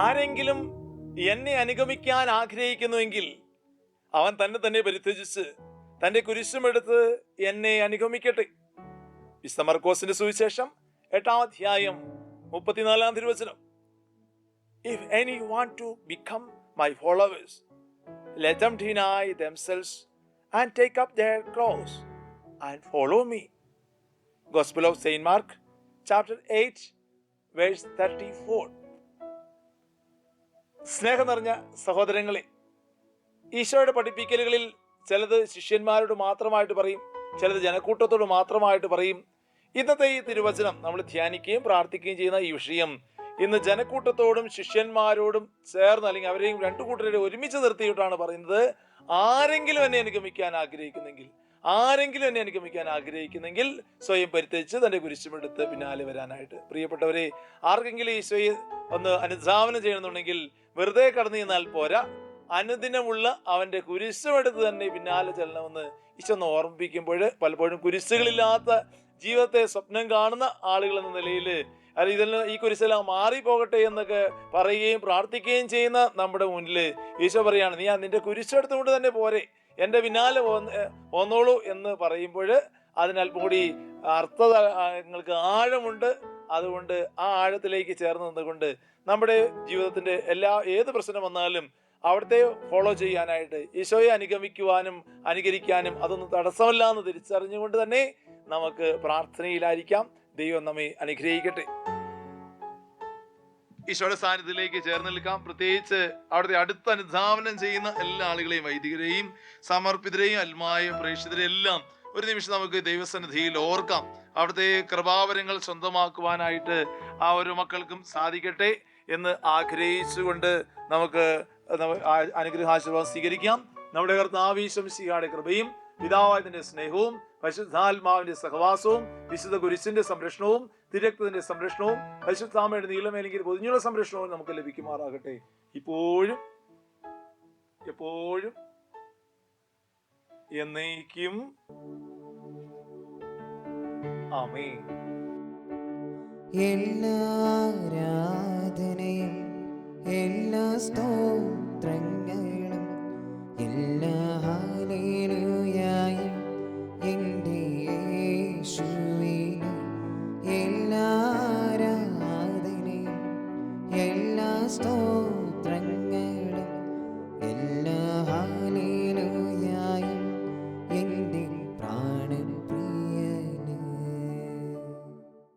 ആരെങ്കിലും എന്നെ അനുഗമിക്കാൻ ആഗ്രഹിക്കുന്നുവെങ്കിൽ അവൻ തന്നെ തന്നെ പരിത്യജിച്ച് തന്റെ കുരിശുമെടുത്ത് എന്നെ അനുഗമിക്കട്ടെ വിസ്തമർക്കോസിന്റെ സുവിശേഷം എട്ടാം അധ്യായം മുപ്പത്തിനാലാം തിരുവചനം if any want to become my followers let them deny themselves and take up their and follow me me. Of of Saint Mark, chapter 8, verse 34. സ്നേഹം നിറഞ്ഞ സഹോദരങ്ങളെ ഈശോയുടെ പഠിപ്പിക്കലുകളിൽ ചിലത് ശിഷ്യന്മാരോട് മാത്രമായിട്ട് പറയും ചിലത് ജനക്കൂട്ടത്തോട് മാത്രമായിട്ട് പറയും. ഇന്നത്തെ ഈ തിരുവചനം നമ്മൾ ധ്യാനിക്കുകയും പ്രാർത്ഥിക്കുകയും ചെയ്യുന്ന ഈ വിഷയം ഇന്ന് ജനക്കൂട്ടത്തോടും ശിഷ്യന്മാരോടും ചേർന്ന് അല്ലെങ്കിൽ അവരെയും രണ്ടു കൂട്ടരെയും ഒരുമിച്ച് നിർത്തിയിട്ടാണ് പറയുന്നത്. ആരെങ്കിലും എന്നെ അനുഗമിക്കാൻ ആഗ്രഹിക്കുന്നെങ്കിൽ ആരെങ്കിലും എന്നെ അനുഗമിക്കാൻ ആഗ്രഹിക്കുന്നെങ്കിൽ സ്വയം പരിത്യജിച്ച് തന്റെ കുരിശുമെടുത്ത് പിന്നാലെ വരാനായിട്ട്. പ്രിയപ്പെട്ടവരെ ആർക്കെങ്കിലും ഈശോയെ ഒന്ന് അനുധാവനം ചെയ്യണമെന്നുണ്ടെങ്കിൽ വെറുതെ കടന്നു ചെന്നാൽ പോരാ. അനുദിനമുള്ള അവന്റെ കുരിശുമെടുത്ത് തന്നെ പിന്നാലെ ചെല്ലണമെന്ന് ഈശോ ഓർമ്മിപ്പിക്കുമ്പോൾ പലപ്പോഴും കുരിശുകളില്ലാത്ത ജീവിതത്തെ സ്വപ്നം കാണുന്ന ആളുകൾ എന്ന നിലയിൽ അല്ല ഇതെല്ലാം ഈ കുരിശെല്ലാം മാറിപ്പോകട്ടെ എന്നൊക്കെ പറയുകയും പ്രാർത്ഥിക്കുകയും ചെയ്യുന്ന നമ്മുടെ മുന്നിൽ ഈശോ പറയാണ് നീ നിന്റെ കുരിശെടുത്തുകൊണ്ട് തന്നെ പോരെ. എന്റെ പിന്നാലെ പോന്ന് പോന്നോളൂ എന്ന് പറയുമ്പോൾ അതിനല്പം കൂടി അർത്ഥത നിങ്ങൾക്ക് ആഴമുണ്ട്. അതുകൊണ്ട് ആ ആഴത്തിലേക്ക് ചേർന്ന് നിന്നുകൊണ്ട് നമ്മുടെ ജീവിതത്തിന്റെ എല്ലാ ഏത് പ്രശ്നം വന്നാലും അവിടുത്തെ ഫോളോ ചെയ്യാനായിട്ട് ഈശോയെ അനുഗമിക്കുവാനും അനുകരിക്കാനും അതൊന്നും തടസ്സമല്ല എന്ന് തിരിച്ചറിഞ്ഞുകൊണ്ട് തന്നെ നമുക്ക് പ്രാർത്ഥനയിലായിരിക്കാം. ദൈവം നമ്മെ അനുഗ്രഹിക്കട്ടെ. ഈശോയുടെ സാന്നിധ്യത്തിലേക്ക് ചേർന്ന് നിൽക്കാം. പ്രത്യേകിച്ച് അവിടുത്തെ അടുത്ത് അനുധാവനം ചെയ്യുന്ന എല്ലാ ആളുകളെയും വൈദികരെയും സമർപ്പിതരെയും അൽമായ പ്രേക്ഷിതരെയും എല്ലാം ഒരു നിമിഷം നമുക്ക് ദൈവസന്നിധിയിൽ ഓർക്കാം. അവിടുത്തെ കൃപാവരങ്ങൾ സ്വന്തമാക്കുവാനായിട്ട് ആ ഒരു മക്കൾക്കും സാധിക്കട്ടെ എന്ന് ആഗ്രഹിച്ചുകൊണ്ട് നമുക്ക് അനുഗ്രഹാശീർവാദം സ്വീകരിക്കാം. നമ്മുടെ കർത്താവീശം ശിഹാടെ കൃപയും പിതാവായതിന്റെ സ്നേഹവും പരിശുദ്ധാത്മാവിന്റെ സഹവാസവും വിശുദ്ധ കുരിശിന്റെ സംരക്ഷണവും തിരക്തത്തിന്റെ സംരക്ഷണവും പരിശുദ്ധാമയുടെ നീലമേലെങ്കിൽ പൊതിഞ്ഞുള്ള സംരക്ഷണവും നമുക്ക് ലഭിക്കുമാറാകട്ടെ. ഇപ്പോഴും എപ്പോഴും എന്നേക്കും. അമേ എല്ലാ ആരാധനയും എല്ലാ സ്തോത്രങ്ങളും എല്ലാ